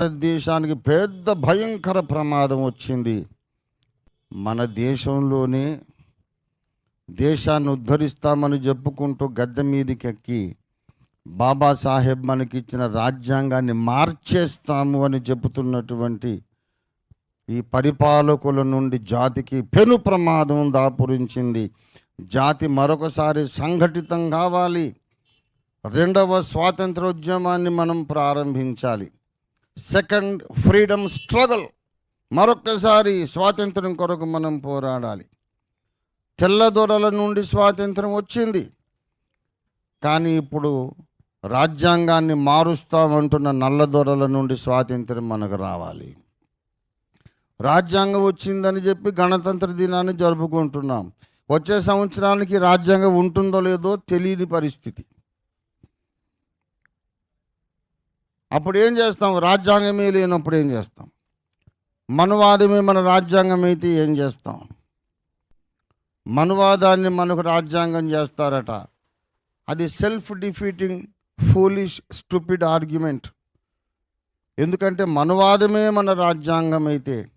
భారతదేశానికి పెద్ద భయంకర ప్రమాదం వచ్చింది. మన దేశంలోనే దేశాన్ని ఉద్ధరిస్తామని చెప్పుకుంటూ గద్దె మీదకి ఎక్కి బాబాసాహెబ్ మనకిచ్చిన రాజ్యాంగాన్ని మార్చేస్తాము అని చెబుతున్నటువంటి ఈ పరిపాలకుల నుండి జాతికి పెను ప్రమాదం దాపురించింది. జాతి మరొకసారి సంఘటితం కావాలి. రెండవ స్వాతంత్రోద్యమాన్ని మనం ప్రారంభించాలి. Second freedom struggle. మరొక్కసారి స్వాతంత్రం కొరకు మనం పోరాడాలి. తెల్లదొరల నుండి స్వాతంత్రం వచ్చింది. కానీ ఇప్పుడు రాజ్యాంగాన్ని మారుస్తామంటున్న నల్లదొరల నుండి స్వాతంత్రం మనకు రావాలి. రాజ్యాంగం వచ్చిందని చెప్పి గణతంత్ర దినాన్ని జరుపుకుంటున్నాం. వచ్చే సంవత్సరానికి రాజ్యాంగం ఉంటుందో లేదో తెలియని పరిస్థితి. అప్పుడు ఏం చేస్తాం? రాజ్యాంగమే లేనప్పుడు ఏం చేస్తాం? మనువాదమే మన రాజ్యాంగం అయితే ఏం చేస్తాం? మనువాదాన్ని మనకు రాజ్యాంగం చేస్తారట. అది self defeating foolish stupid argument ఎందుకంటే మనువాదమే మన రాజ్యాంగం అయితే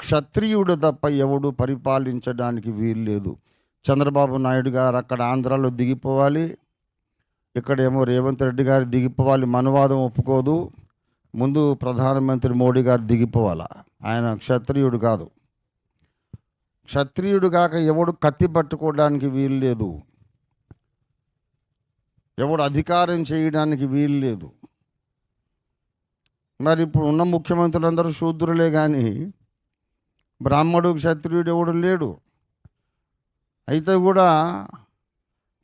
క్షత్రియుడు తప్ప ఎవడు పరిపాలించడానికి వీల్లేదు. చంద్రబాబు నాయుడు గారు అక్కడ ఆంధ్రాలో దిగిపోవాలి. ఇక్కడేమో రేవంత్ రెడ్డి గారు దిగిపోవాలి మనువాదం ఒప్పుకోదు. ముందు ప్రధానమంత్రి మోడీ గారు దిగిపోవాలా? ఆయన క్షత్రియుడు కాదు. క్షత్రియుడు కాక ఎవడు కత్తి పట్టుకోవడానికి వీలు లేదు. ఎవడు అధికారం చేయడానికి వీలు లేదు. మరి ఇప్పుడు ఉన్న ముఖ్యమంత్రులందరూ శూద్రులే కానీ బ్రాహ్మడు క్షత్రియుడు ఎవడు లేడు. అయితే కూడా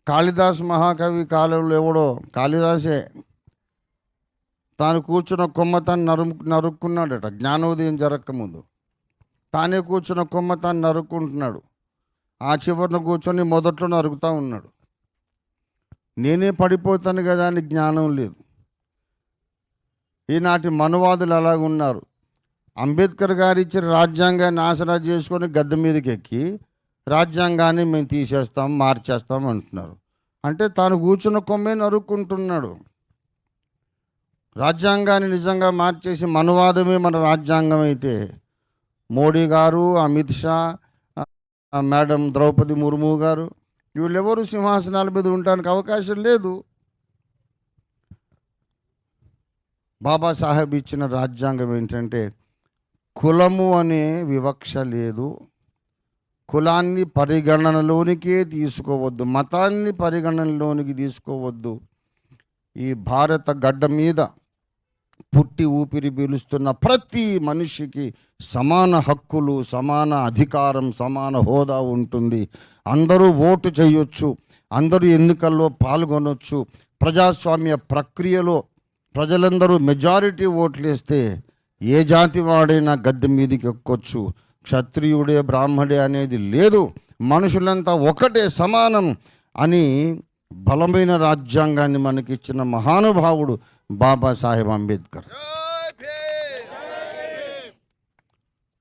కాళిదాస్ మహాకవి కాలంలో ఎవడో కాళిదాసే. తాను కూర్చున్న కొమ్మ తాను నరు నరుక్కున్నాడట జ్ఞానోదయం జరగకముందు తానే కూర్చున్న కొమ్మ తాను నరుక్కుంటున్నాడు. ఆ చివరిన కూర్చొని మొదట్లో నరుకుతూ ఉన్నాడు. నేనే పడిపోతాను కదా అని జ్ఞానం లేదు. ఈనాటి మనువాదులు అలాగున్నారు. అంబేద్కర్ గారు ఇచ్చిన రాజ్యాంగాన్ని ఆసరా చేసుకొని గద్దె మీదకి ఎక్కి రాజ్యాంగాన్ని మేము తీసేస్తాం మార్చేస్తాం అంటున్నారు. అంటే తాను కూర్చున్న కొమ్మే నరుక్కుంటున్నాడు. రాజ్యాంగాన్ని నిజంగా మార్చేసి మనువాదమే మన రాజ్యాంగం అయితే మోడీ గారు అమిత్ షా మేడం ద్రౌపది ముర్ము గారు వీళ్ళెవరు సింహాసనాల మీద ఉండడానికి అవకాశం లేదు. బాబాసాహెబ్ ఇచ్చిన రాజ్యాంగం ఏంటంటే కులము అనే వివక్ష లేదు. కులాన్ని పరిగణనలోనికే తీసుకోవద్దు మతాన్ని పరిగణనలోనికి తీసుకోవద్దు. ఈ భారత గడ్డ మీద పుట్టి ఊపిరి పీలుస్తున్న ప్రతి మనిషికి సమాన హక్కులు సమాన అధికారం సమాన హోదా ఉంటుంది. అందరూ ఓటు చేయొచ్చు అందరూ ఎన్నికల్లో పాల్గొనొచ్చు. ప్రజాస్వామ్య ప్రక్రియలో ప్రజలందరూ మెజారిటీ ఓట్లు వేస్తే ఏ జాతి వాడైనా గద్దె మీదకి ఎక్కొచ్చు. క్షత్రియుడే బ్రాహ్మడే అనేది లేదు. మనుషులంతా ఒకటే సమానం అని బలమైన రాజ్యాంగాన్ని మనకిచ్చిన మహానుభావుడు బాబాసాహెబ్ అంబేద్కర్.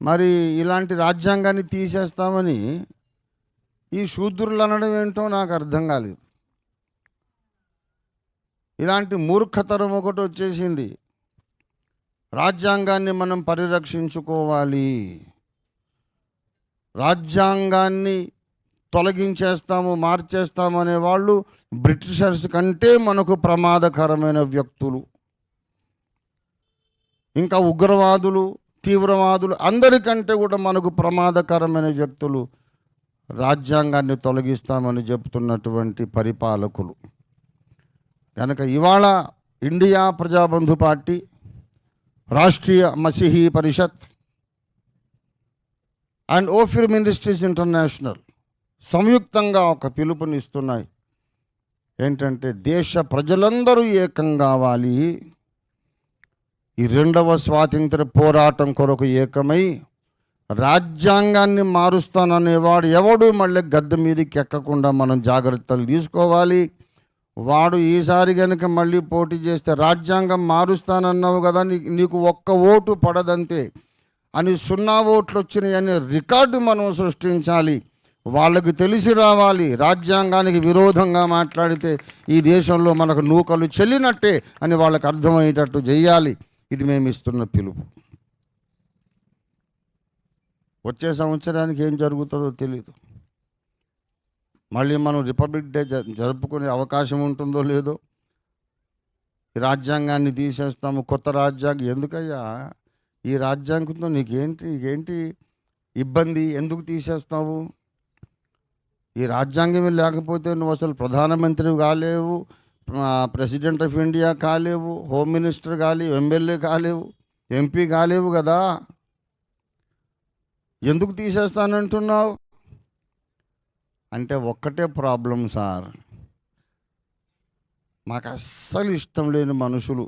మరి ఇలాంటి రాజ్యాంగాన్ని తీసేస్తామని ఈ శూద్రులు అనడం ఏంటో నాకు అర్థం కాలేదు. ఇలాంటి మూర్ఖతరం ఒకటి వచ్చేసింది. రాజ్యాంగాన్ని మనం పరిరక్షించుకోవాలి. రాజ్యాంగాన్ని తొలగించేస్తాము మార్చేస్తాము అనేవాళ్ళు బ్రిటిషర్స్ కంటే మనకు ప్రమాదకరమైన వ్యక్తులు. ఇంకా ఉగ్రవాదులు తీవ్రవాదులు అందరికంటే కూడా మనకు ప్రమాదకరమైన వ్యక్తులు రాజ్యాంగాన్ని తొలగిస్తామని చెప్తున్నటువంటి పరిపాలకులు. కనుక ఇవాళ India Prajabandhu party Rashtriya Masihi Parishad and Ophir ministries international సంయుక్తంగా ఒక పిలుపునిస్తున్నాయి. ఏంటంటే దేశ ప్రజలందరూ ఏకం కావాలి. ఈ రెండవ స్వాతంత్ర పోరాటం కొరకు ఏకమై రాజ్యాంగాన్ని మారుస్తాననేవాడు ఎవడు మళ్ళీ గద్దె మీదకి ఎక్కకుండా మనం జాగ్రత్తలు తీసుకోవాలి. వాడు ఈసారి కనుక మళ్ళీ పోటీ చేస్తే రాజ్యాంగం మారుస్తానన్నావు కదా నీ- నీకు ఒక్క ఓటు పడదంతే. అని సున్నా ఓట్లు వచ్చినాయి అనే రికార్డు మనం సృష్టించాలి. వాళ్ళకి తెలిసి రావాలి. రాజ్యాంగానికి విరోధంగా మాట్లాడితే ఈ దేశంలో మనకు నూకలు చెల్లినట్టే అని వాళ్ళకి అర్థమయ్యేటట్టు చేయాలి. ఇది మేము ఇస్తున్న పిలుపు. వచ్చే సంవత్సరానికి ఏం జరుగుతుందో తెలియదు మళ్ళీ మనం రిపబ్లిక్ డే జ- జరుపుకునే అవకాశం ఉంటుందో లేదో. రాజ్యాంగాన్ని తీసేస్తాము. కొత్త రాజ్యాంగం ఎందుకయ్యా? ఈ రాజ్యాంగంతో నీకేంటి నీకేంటి ఇబ్బంది? ఎందుకు తీసేస్తావు? ఈ రాజ్యాంగమే లేకపోతే నువ్వు అసలు ప్రధానమంత్రి కాలేవు ప్రెసిడెంట్ ఆఫ్ ఇండియా కాలేవు హోమ్ మినిస్టర్ కాలేవు ఎమ్మెల్యే కాలేవు ఎంపీ కాలేవు కదా. ఎందుకు తీసేస్తానంటున్నావు? అంటే ఒక్కటే ప్రాబ్లం సార్. మాకు అస్సలు ఇష్టం లేని మనుషులు.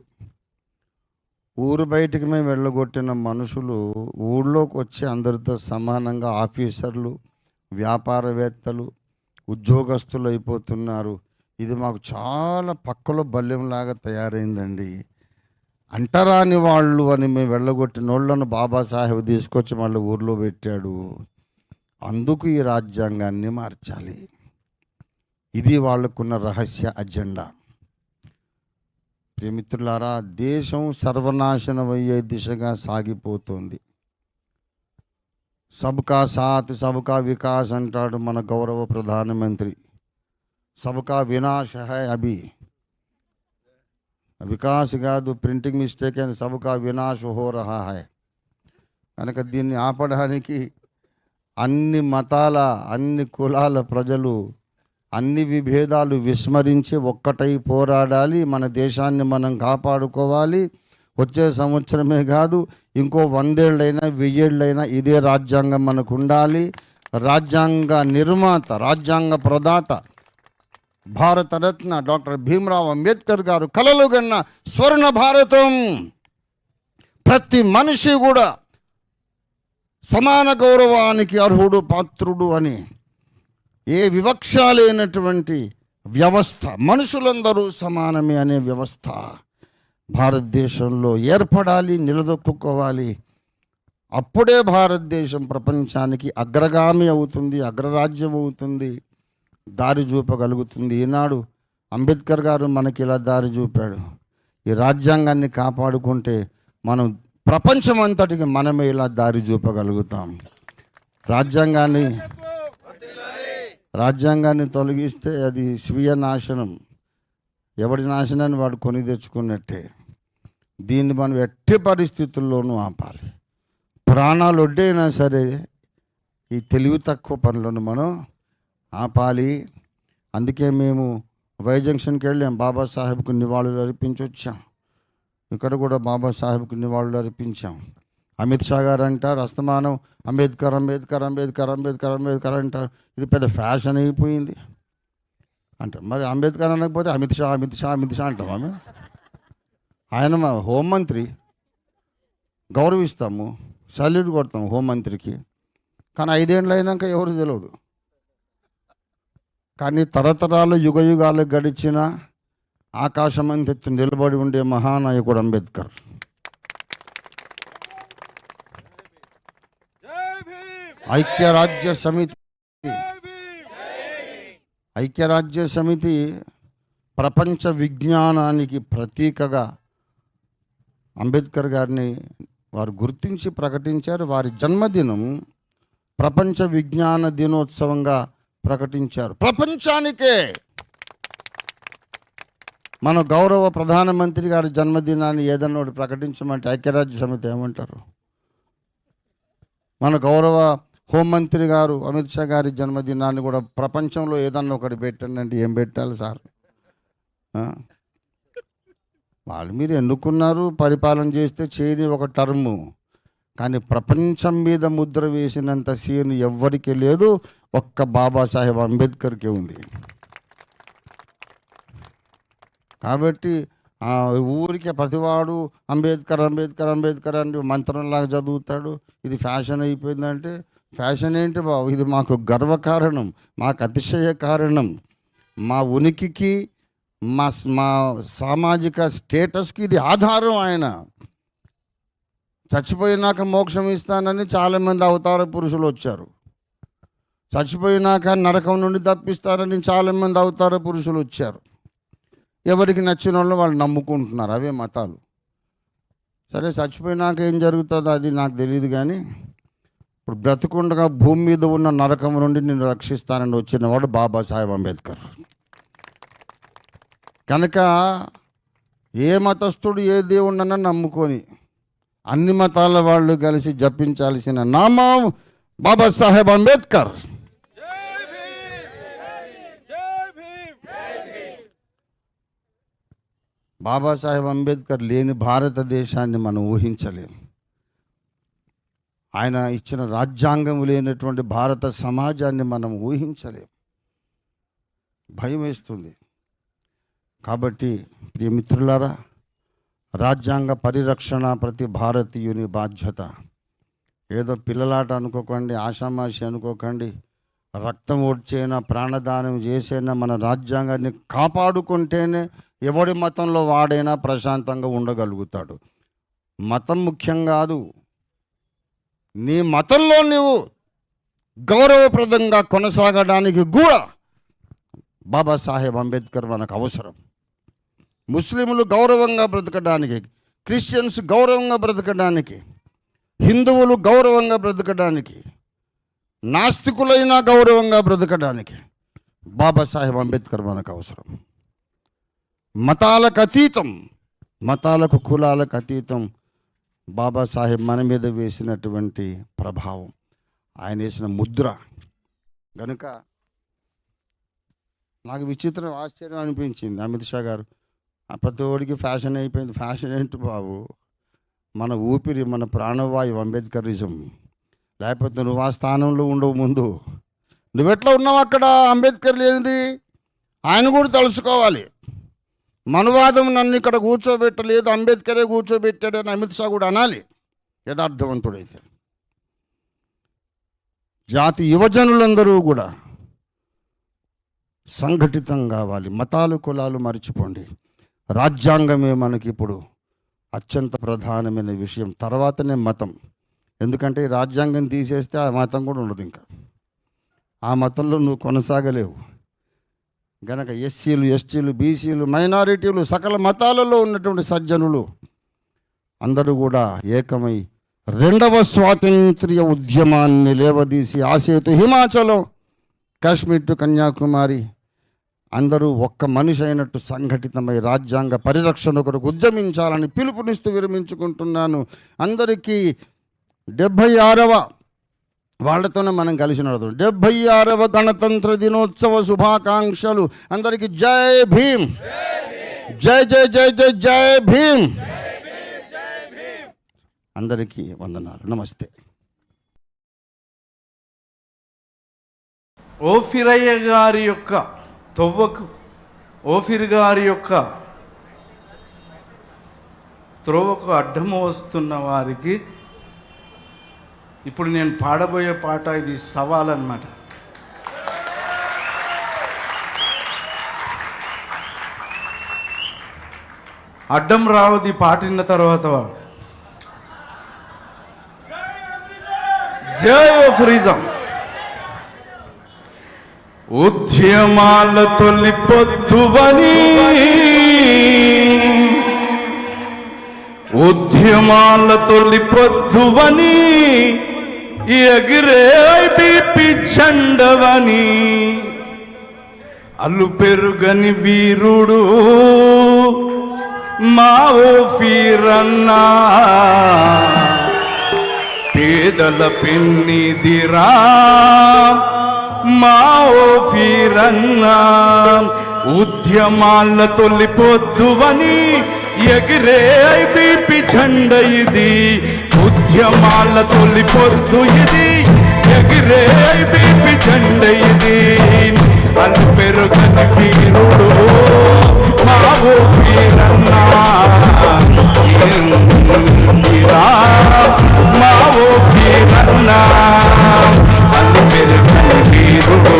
ఊరు బయటికి మేము వెళ్ళగొట్టిన మనుషులు ఊళ్ళోకి వచ్చి అందరితో సమానంగా ఆఫీసర్లు వ్యాపారవేత్తలు ఉద్యోగస్తులు అయిపోతున్నారు. ఇది మాకు చాలా పక్కలో బల్యంలాగా తయారైందండి. అంటరాని వాళ్ళు అని మేము వెళ్ళగొట్టిన వాళ్ళను బాబాసాహెబ్ తీసుకొచ్చి మళ్ళీ ఊర్లో పెట్టాడు. అందుకు ఈ రాజ్యాంగాన్ని మార్చాలి. ఇది వాళ్ళకున్న రహస్య అజెండా. ప్రియమిత్రులారా దేశం సర్వనాశనం అయ్యే దిశగా సాగిపోతుంది. సబ్కా సాత్ సబ్కా వికాస్ అంటాడు మన గౌరవ ప్రధానమంత్రి. సబ్కా వినాశ హై అభి. వికాస్ కాదు ప్రింటింగ్ మిస్టేక్ అని సబ్కా వినాశ హో రహా హై. కనుక దీన్ని ఆపడానికి అన్ని మతాల అన్ని కులాల ప్రజలు అన్ని విభేదాలు విస్మరించి ఒక్కటై పోరాడాలి. మన దేశాన్ని మనం కాపాడుకోవాలి. వచ్చే సంవత్సరమే కాదు ఇంకో వందేళ్ళైనా వెయ్యేళ్ళైనా ఇదే రాజ్యాంగం మనకు ఉండాలి రాజ్యాంగ నిర్మాత రాజ్యాంగ ప్రదాత భారతరత్న డాక్టర్ భీమరావు అంబేద్కర్ గారు కలలు కన్న స్వర్ణ భారతం. ప్రతి మనిషి కూడా సమాన గౌరవానికి అర్హుడు పాత్రుడు అని ఏ వివక్ష లేనటువంటి వ్యవస్థ? మనుషులందరూ సమానమే అనే వ్యవస్థ. భారతదేశంలో ఏర్పడాలి నిలదొక్కుకోవాలి. అప్పుడే భారతదేశం ప్రపంచానికి అగ్రగామి అవుతుంది అగ్రరాజ్యం అవుతుంది దారి చూపగలుగుతుంది. ఈనాడు అంబేద్కర్ గారు మనకి ఇలా దారి చూపాడు. ఈ రాజ్యాంగాన్ని కాపాడుకుంటే మనం ప్రపంచం అంతటికి మనమే ఇలా దారి చూపగలుగుతాం. రాజ్యాంగాన్ని రాజ్యాంగాన్ని తొలగిస్తే అది స్వీయ నాశనం. ఎవడి నాశనాన్ని వాడు కొని తెచ్చుకున్నట్టే. దీన్ని మనం ఎట్టి పరిస్థితుల్లోనూ ఆపాలి. ప్రాణాలు ఒడ్డైనా సరే ఈ తెలివి తక్కువ పనులను మనం ఆపాలి. అందుకే మేము వై జంక్షన్కి వెళ్ళాం. బాబాసాహెబ్కు నివాళులు అర్పించి వచ్చాం ఇక్కడ కూడా బాబాసాహెబ్కు నివాళులు అర్పించాం. అమిత్ షా గారు అంటారు అస్తమానం అంబేద్కర్ అంబేద్కర్ అంబేద్కర్ అంబేద్కర్ అంబేద్కర్ అంటారు. ఇది పెద్ద ఫ్యాషన్ అయిపోయింది. అంటారు. మరి అంబేద్కర్ అనకపోతే అమిత్ షా అమిత్ షా అమిత్ షా అంటాం ఆమె? ఆయన మా హోంమంత్రి. గౌరవిస్తాము సల్యూట్ కొడతాం హోంమంత్రికి. కానీ ఐదేళ్ళు అయినాక ఎవరు తెలియదు కానీ తరతరాలు యుగ యుగాలు గడిచిన ఆకాశమంతెత్తు నిలబడి ఉండే మహానాయకుడు అంబేద్కర్. ఐక్యరాజ్య సమితి. ఐక్యరాజ్య సమితి ప్రపంచ విజ్ఞానానికి ప్రతీకగా అంబేద్కర్ గారిని వారు గుర్తించి ప్రకటించారు. వారి జన్మదినం ప్రపంచ విజ్ఞాన దినోత్సవంగా ప్రకటించారు. ప్రపంచానికే! మన గౌరవ ప్రధానమంత్రి గారి జన్మదినాన్ని ఏదన్నా ఒకటి ప్రకటించమంటే ఐక్యరాజ్య సమితి ఏమంటారు? మన గౌరవ హోంమంత్రి గారు అమిత్ షా గారి జన్మదినాన్ని కూడా ప్రపంచంలో ఏదన్నా ఒకటి పెట్టండి అంటే ఏం పెట్టాలి సార్? వాళ్ళు మీరు ఎన్నుకున్నారు పరిపాలన చేస్తే చేయని ఒక టర్ము. కానీ ప్రపంచం మీద ముద్ర వేసినంత సీన్ ఎవ్వరికీ లేదు ఒక్క బాబాసాహెబ్ అంబేద్కర్కే ఉంది. కాబట్టి ఊరికే ప్రతివాడు అంబేద్కర్ అంబేద్కర్ అంబేద్కర్ అని మంత్రంలాగా చదువుతాడు. ఇది ఫ్యాషన్ అయిపోయిందంటే ఫ్యాషన్ ఏంటి బాబు? ఇది మాకు గర్వకారణం మాకు అతిశయ కారణం. మా ఉనికికి మా మా సామాజిక స్టేటస్కి ఇది ఆధారం ఆయన. చచ్చిపోయినాక మోక్షం ఇస్తానని చాలామంది అవతార పురుషులు వచ్చారు. చచ్చిపోయినాక నరకం నుండి తప్పిస్తారని చాలామంది అవతార పురుషులు వచ్చారు. ఎవరికి నచ్చిన వాళ్ళు వాళ్ళు నమ్ముకుంటున్నారు అవే మతాలు. సరే చచ్చిపోయినాక ఏం జరుగుతుందో అది నాకు తెలియదు కానీ ఇప్పుడు బ్రతుకుండగా భూమి మీద ఉన్న నరకం నుండి నేను రక్షిస్తానని వచ్చినవాడు బాబాసాహెబ్ అంబేద్కర్. కనుక ఏ మతస్థుడు ఏ దేవుణ్ణన్నా నమ్ముకొని అన్ని మతాల వాళ్ళు కలిసి జపించాల్సిన నామం బాబాసాహెబ్ అంబేద్కర్. బాబాసాహెబ్ అంబేద్కర్ లేని భారతదేశాన్ని మనం ఊహించలేం. ఆయన ఇచ్చిన రాజ్యాంగం లేనటువంటి భారత సమాజాన్ని మనం ఊహించలేం. భయం వేస్తుంది. కాబట్టి ప్రియమిత్రులారా రాజ్యాంగ పరిరక్షణ ప్రతి భారతీయుని బాధ్యత. ఏదో పిల్లలాట అనుకోకండి ఆషామాషి అనుకోకండి రక్తం ఓడ్చైనా ప్రాణదానం చేసైనా మన రాజ్యాంగాన్ని కాపాడుకుంటేనే ఎవడి మతంలో వాడైనా ప్రశాంతంగా ఉండగలుగుతాడు. మతం ముఖ్యం కాదు. నీ మతంలో నీవు గౌరవప్రదంగా కొనసాగడానికి కూడా బాబాసాహెబ్ అంబేద్కర్ మనకు అవసరం. ముస్లింలు గౌరవంగా బ్రతకడానికి క్రిస్టియన్స్ గౌరవంగా బ్రతకడానికి హిందువులు గౌరవంగా బ్రతకడానికి నాస్తికులైనా గౌరవంగా బ్రతకడానికి బాబాసాహెబ్ అంబేద్కర్ మనకు అవసరం. మతాలకు అతీతం మతాలకు కులాలకు అతీతం బాబాసాహెబ్ మన మీద వేసినటువంటి ప్రభావం. ఆయన వేసిన ముద్ర. కనుక నాకు విచిత్రం ఆశ్చర్యం అనిపించింది. అమిత్ షా గారు ఆ ప్రతి ఒడికి ఫ్యాషన్ అయిపోయింది. ఫ్యాషన్ ఏంటి బాబు? మన ఊపిరి మన ప్రాణవాయువు అంబేద్కరిజం. లేకపోతే నువ్వు ఆ స్థానంలో ఉండవు ముందు. నువ్వెట్లా ఉన్నావు అక్కడ? అంబేద్కర్ లేనిది. ఆయన కూడా తెలుసుకోవాలి మనువాదం నన్ను ఇక్కడ కూర్చోబెట్టలేదు అంబేద్కరే కూర్చోబెట్టాడని అమిత్ షా కూడా అనాలి. యథార్థవంతుడైతే. జాతి యువజనులందరూ కూడా సంఘటితం కావాలి మతాలు కులాలు మర్చిపోండి. రాజ్యాంగమే మనకి ఇప్పుడు అత్యంత ప్రధానమైన విషయం తర్వాతనే మతం. ఎందుకంటే ఈ రాజ్యాంగం తీసేస్తే ఆ మతం కూడా ఉండదు ఇంకా. ఆ మతంలో నువ్వు కొనసాగలేవు. గనక ఎస్సీలు ఎస్టీలు బీసీలు మైనారిటీలు సకల మతాలలో ఉన్నటువంటి సజ్జనులు అందరూ కూడా ఏకమై రెండవ స్వాతంత్ర్య ఉద్యమాన్ని లేవదీసి ఆసేతు హిమాచలం కాశ్మీర్ టు కన్యాకుమారి. అందరూ ఒక్క మనిషి అయినట్టు సంఘటితమై రాజ్యాంగ పరిరక్షణ కొరకు ఉద్యమించాలని పిలుపునిస్తూ విరమించుకుంటున్నాను. అందరికీ డెబ్భై ఆరవ వాళ్ళతోనే మనం కలిసి నడుదాం డెబ్భై ఆరవ గణతంత్ర దినోత్సవ శుభాకాంక్షలు. అందరికీ జై భీమ్. జై జై జై జై జై భీమ్. అందరికీ వందనాలు. నమస్తే. ఓఫిరయ్య గారి యొక్క తొవ్వకు ఓఫిర్ గారి యొక్క త్రోవకు అడ్డము వస్తున్న వారికి ఇప్పుడు నేను పాడబోయే పాట ఇది సవాల్ అన్నమాట అడ్డం రావది పాటిన తర్వాత జయ ఫ్రీజం. ఉద్యమాలతో ఉద్యమాల తొలి పొద్దువని ఉద్యమాల తొలి పొద్దువని ఎగిరే బీపి చండవని అల్లు పెరుగని వీరుడు మా ఓఫీరన్నా పేదల పెన్నిదిరా మా ఓఫీరన్నా ఉద్యమాల తొలి పొద్దువని ఎగిరే ఐబీపీ జెండ ఇది. ఉద్యమాల తొలి పొద్దు ఇది. ఎగిరే బీపి జెండ ఇది. అని పెరుగని వీరుడు మా వీరన్నా ఇలా వీరన్నా అని పెరుగని వీరుడు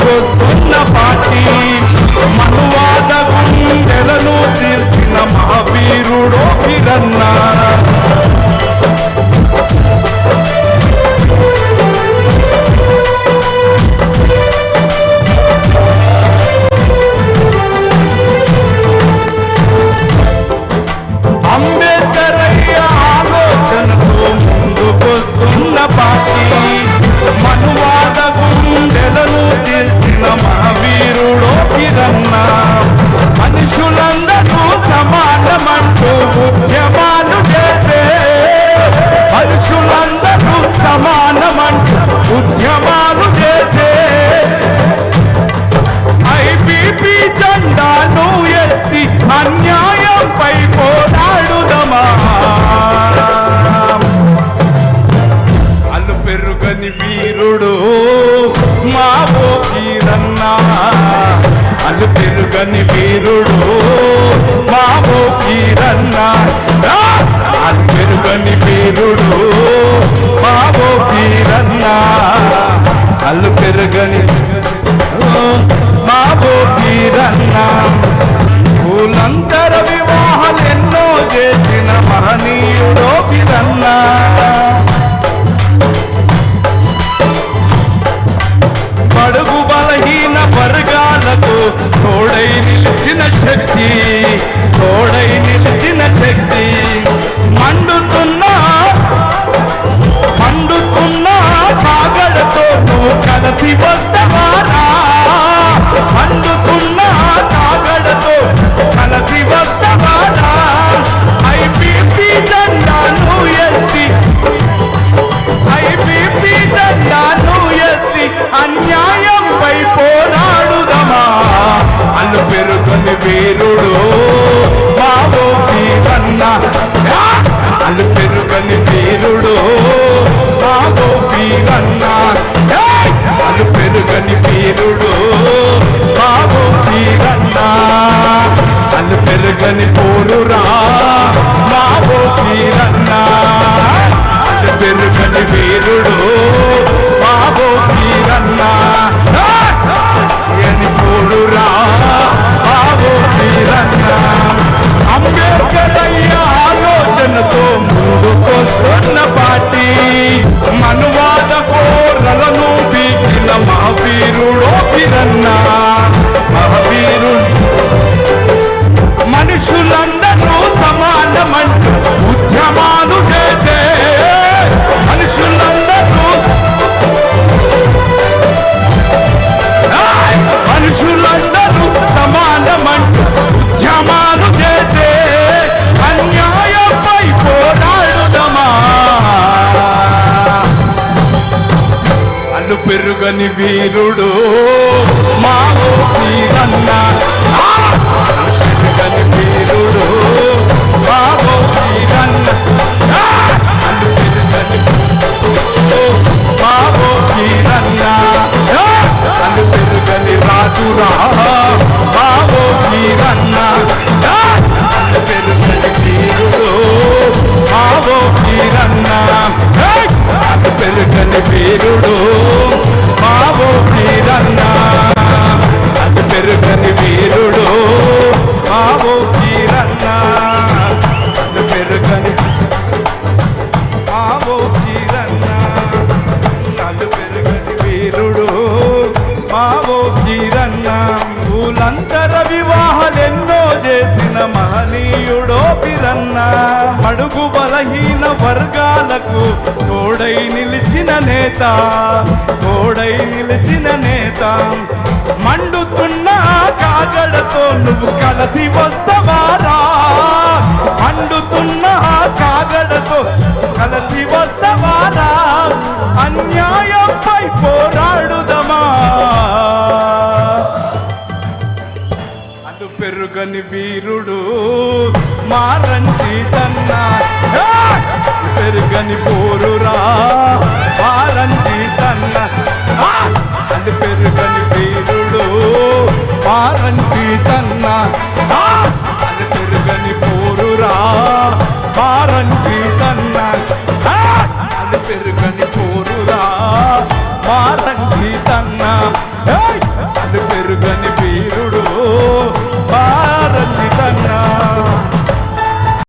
పొద్దున్న పాటి మనువాద గుండెలను తీర్చిన మహావీరుడో కిరన్నా పాలు పెరుగుని వీరుడు. బాబు భీమన్న నన్ను పెరుగుని వీరుడు. బాబు భీమన్న నన్ను పెరుగుని వీరుడు. బాబు భీమన్న నన్ను పెరుగుని పోరురా. బాబు భీమన్న నన్ను పెరుగుని వీరుడు. America! వీరుడు మా వీరన్న కని వీరుడు బాబో వీరన్న బాబో వీరన్న కను పెరుగని రాజురా. బాబో వీరన్న పెరుగని వీరుడు బాబో వీరన్న పెరుగని వీరుడు Vida na నిలిచిన నేత కోడై నిలిచిన నేత మండుతున్న కాగడతో నువ్వు కలిసి వస్తవారా మండుతున్న కాగడతో కలిసి వస్తవారా అన్యాయంపై పోరాడుదా.